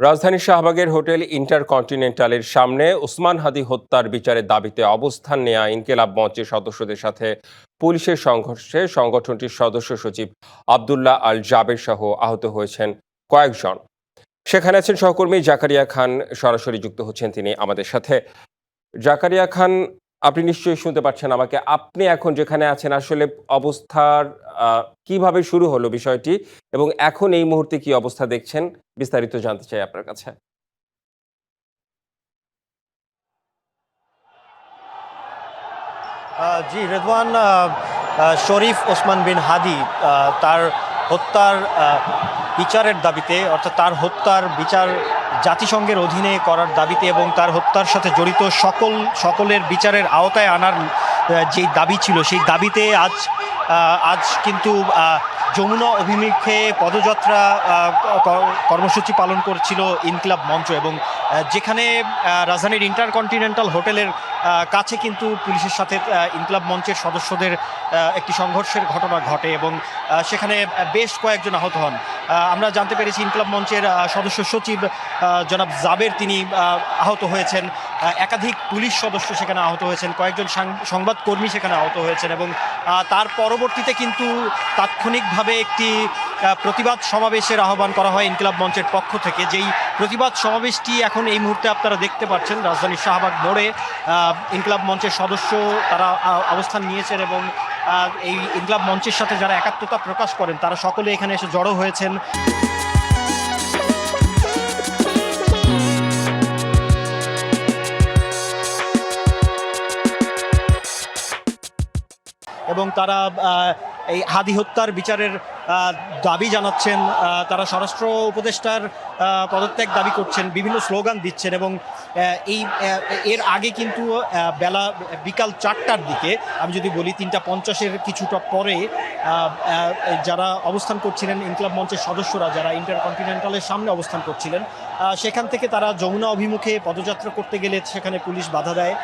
রাজধানীর শাহবাগের হোটেল ইন্টারকন্টিনেন্টালের সামনে ওসমান হাদি হত্যার বিচারের দাবিতে অবস্থান নেয়া ইনকেলাব মঞ্চের সদস্যদের সাথে পুলিশের সংঘর্ষে সংগঠনটির সদস্য সচিব আবদুল্লাহ আল জাবের সহ আহত হয়েছেন কয়েকজন। সেখানে আছেন সহকর্মী জাকারিয়া খান, সরাসরি যুক্ত হচ্ছেন তিনি আমাদের সাথে। জাকারিয়া খান আপনি নিশ্চয়ই শুনতে পাচ্ছেন আমাকে। আপনি এখন যেখানে আছেন, আসলে অবস্থার কীভাবে শুরু হলো বিষয়টি এবং এখন এই মুহূর্তে কি অবস্থা দেখছেন, বিস্তারিত জানতে চাই আপনার কাছে। জি, রেদওয়ান শরীফ ওসমান বিন হাদি তার হত্যার বিচারের দাবিতে, অর্থাৎ তার হত্যার বিচার জাতিসংঘের অধীনে করার দাবিতে এবং তার হত্যার সাথে জড়িত সকল, সকলের বিচারের আওতায় আনার যেই দাবি ছিল, সেই দাবিতে আজ আজ কিন্তু যমুনা অভিমুখে পদযাত্রা কর্মসূচি পালন করছিল ইনকিলাব মঞ্চ এবং যেখানে রাজধানীর ইন্টারকন্টিনেন্টাল হোটেলের কাছে কিন্তু পুলিশের সাথে ইনকলাব মঞ্চের সদস্যদের একটি সংঘর্ষের ঘটনা ঘটে এবং সেখানে বেশ কয়েকজন আহত হন। আমরা জানতে পেরেছি ইনকলাব মঞ্চের সদস্য সচিব জনাব জাবের তিনি আহত হয়েছেন। একাধিক পুলিশ সদস্য সেখানে আহত হয়েছেন। কয়েকজন সংবাদকর্মী সেখানে আহত হয়েছেন এবং তার পরবর্তীতে কিন্তু তাৎক্ষণিকভাবে একটি প্রতিবাদ সমাবেশের আহ্বান করা হয় ইনকিলাব মঞ্চের পক্ষ থেকে। যেই প্রতিবাদ সমাবেশটি এখন এই মুহূর্তে আপনারা দেখতে পাচ্ছেন, রাজধানীর শাহবাগ মোড়ে ইনকিলাব মঞ্চের সদস্য তারা অবস্থান নিয়েছেন এবং এই ইনকিলাব মঞ্চের সাথে যারা একাত্মতা প্রকাশ করেন, তারা সকলে এখানে এসে জড়ো হয়েছেন। এবং তারা এই হাদি হত্যার বিচারের দাবি জানাচ্ছেন তারা স্বরাষ্ট্র উপদেষ্টার পদত্যাগ দাবি করছেন, বিভিন্ন স্লোগান দিচ্ছেন এবং এই এর আগে কিন্তু বেলা, বিকাল চারটার দিকে, আমি যদি বলি তিনটা পঞ্চাশের কিছুটা পরে যারা অবস্থান করছিলেন ইনকলাব মঞ্চের সদস্যরা, যারা ইন্টারকন্টিনেন্টালের সামনে অবস্থান করছিলেন সেখান থেকে তারা যমুনা অভিমুখে পদযাত্রা করতে গেলে সেখানে পুলিশ বাধা দেয়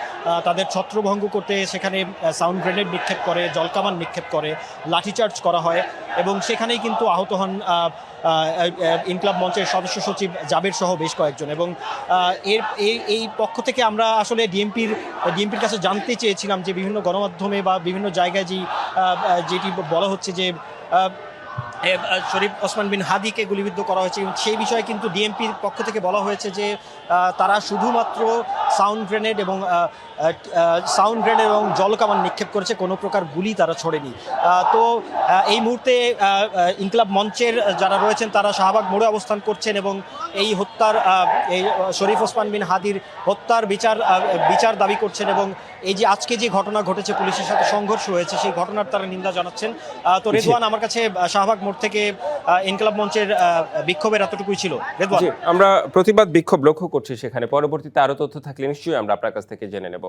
তাদের ছত্রভঙ্গ করতে সেখানে সাউন্ড গ্রেনেড নিক্ষেপ করে, জলকামান নিক্ষেপ করে, লাঠিচার্জ করা হয় এবং সেখানেই কিন্তু আহত হন ইনকলাব মঞ্চের সদস্য সচিব জাবের সহ বেশ কয়েকজন। এবং এর এই এই পক্ষ থেকে আমরা আসলে ডিএমপির ডিএমপির কাছে জানতে চেয়েছিলাম যে বিভিন্ন গণমাধ্যমে বা বিভিন্ন জায়গায় যেই যেটি বলা হচ্ছে যে শরীফ ওসমান বিন হাদিকে গুলিবিদ্ধ করা হয়েছে এবং সেই বিষয়ে কিন্তু ডিএমপির পক্ষ থেকে বলা হয়েছে যে তারা শুধুমাত্র সাউন্ড গ্রেনেড এবং সাউন্ড গ্রেনেড এবং জলকামান নিক্ষেপ করেছে কোনো প্রকার গুলি তারা ছড়েনি। তো এই মুহূর্তে ইনকলাব মঞ্চের যারা রয়েছেন তারা শাহবাগ মোড়ে অবস্থান করছেন এবং এই হত্যার এই শরীফ ওসমান বিন হাদির হত্যার বিচার বিচার দাবি করছেন এবং এই যে আজকে যে ঘটনা ঘটেছে পুলিশের সাথে সংঘর্ষ হয়েছে সেই ঘটনার তারা নিন্দা জানাচ্ছেন। তো রেজওয়ান আমার কাছে শাহবাগ মোড় থেকে আহ, ইনকলাব মঞ্চের বিক্ষোভের এতটুকুই ছিল। আমরা প্রতিবাদ বিক্ষোভ লক্ষ্য করছি সেখানে। পরবর্তীতে আরও তথ্য থাকলে নিশ্চয়ই আমরা আপনার কাছ থেকে জেনে নেব।